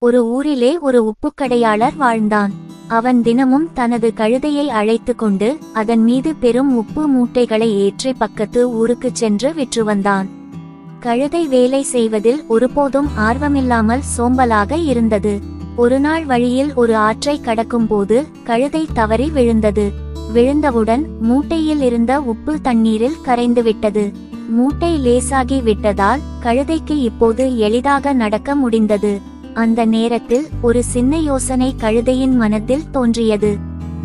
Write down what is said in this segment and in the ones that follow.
ஒரு ஊரிலே ஒரு உப்புக்கடையாளர் வாழ்ந்தான். அவன் தினமும் தனது கழுதையை அழைத்து கொண்டு அதன் மீது பெரும் உப்பு மூட்டைகளை ஏற்றி பக்கத்து ஊருக்குச் சென்று விற்று வந்தான். கழுதை வேலை செய்வதில் ஒருபோதும் ஆர்வமில்லாமல் சோம்பலாக இருந்தது. ஒருநாள் வழியில் ஒரு ஆற்றை கடக்கும்போது கழுதை தவறி விழுந்தது. விழுந்தவுடன் மூட்டையில் இருந்த உப்பு தண்ணீரில் கரைந்து விட்டது. மூட்டை லேசாகி விட்டதால் கழுதைக்கு இப்போது எளிதாக நடக்க முடிந்தது. அந்த நேரத்தில் ஒரு சின்ன யோசனை கழுதையின் மனத்தில் தோன்றியது.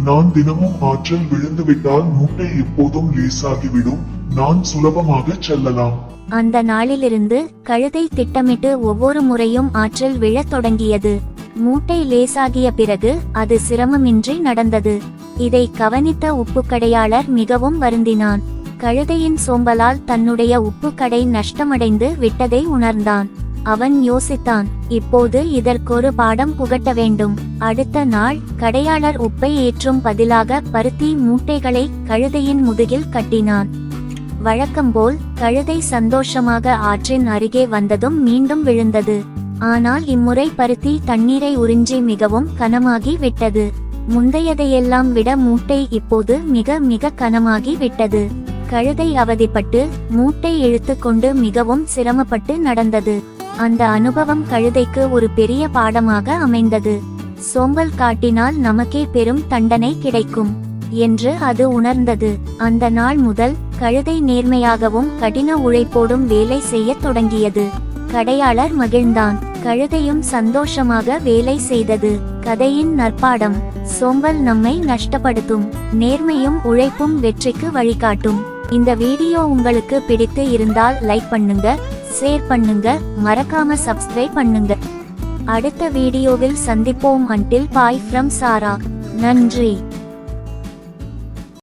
நான் தினமும் ஆற்றில் விழுந்து விட்டால் மூட்டை எப்போதும் லேசாகிவிடும். நான் சுலபமாக செல்லலாம். அந்த நாளிலிருந்து கழுதை திட்டமிட்டு ஒவ்வொரு முறையும் ஆற்றில் விழத் தொடங்கியது. மூட்டை லேசாகிய பிறகு அது சிரமமின்றி நடந்தது. இதை கவனித்த உப்புக்கடையாளர் மிகவும் வருந்தினான். கழுதையின் சோம்பலால் தன்னுடைய உப்புக்கடை நஷ்டமடைந்து விட்டதை உணர்ந்தான். அவன் யோசித்தான் இப்போது இதற்கொரு பாடம் புகட்ட வேண்டும். அடுத்த நாள் கடையாளர் உப்பை ஏற்றும் பதிலாக பருத்தி மூட்டைகளை கழுதையின் முதுகில் கட்டினான். வழக்கம்போல் கழுதை சந்தோஷமாக ஆற்றின் அருகே வந்ததும் மீண்டும் விழுந்தது. ஆனால் இம்முறை பருத்தி தண்ணீரை உறிஞ்சி மிகவும் கனமாகி விட்டது. முந்தையதையெல்லாம் விட மூட்டை இப்போது மிக மிக கனமாகி விட்டது. கழுதை அவதிப்பட்டு மூட்டை இழுத்துக்கொண்டு மிகவும் சிரமப்பட்டு நடந்தது. அந்த அனுபவம் கழுதைக்கு ஒரு பெரிய பாடமாக அமைந்தது. சோம்பல் காட்டினால் நமக்கே பெரும் தண்டனை கிடைக்கும் என்று அது உணர்ந்தது. அந்த நாள் முதல் கழுதை நேர்மையாகவும் கடின உழைப்போடும் வேலை செய்யத் தொடங்கியது. கடையாளர் மகிழ்ந்தான். கழுதையும் சந்தோஷமாக வேலை செய்தது. கதையின் நற்பாடம் சோம்பல் நம்மை நஷ்டப்படுத்தும் நேர்மையும் உழைப்பும் வெற்றிக்கு வழிகாட்டும். இந்த வீடியோ உங்களுக்கு பிடித்து இருந்தால் லைக் பண்ணுங்க ஷேர் பண்ணுங்க. மறக்காம சப்ஸ்கிரைப் பண்ணுங்க. அடுத்த வீடியோவில் சந்திப்போம். அன்டில் பாய் ஃப்ரம் சாரா நன்றி.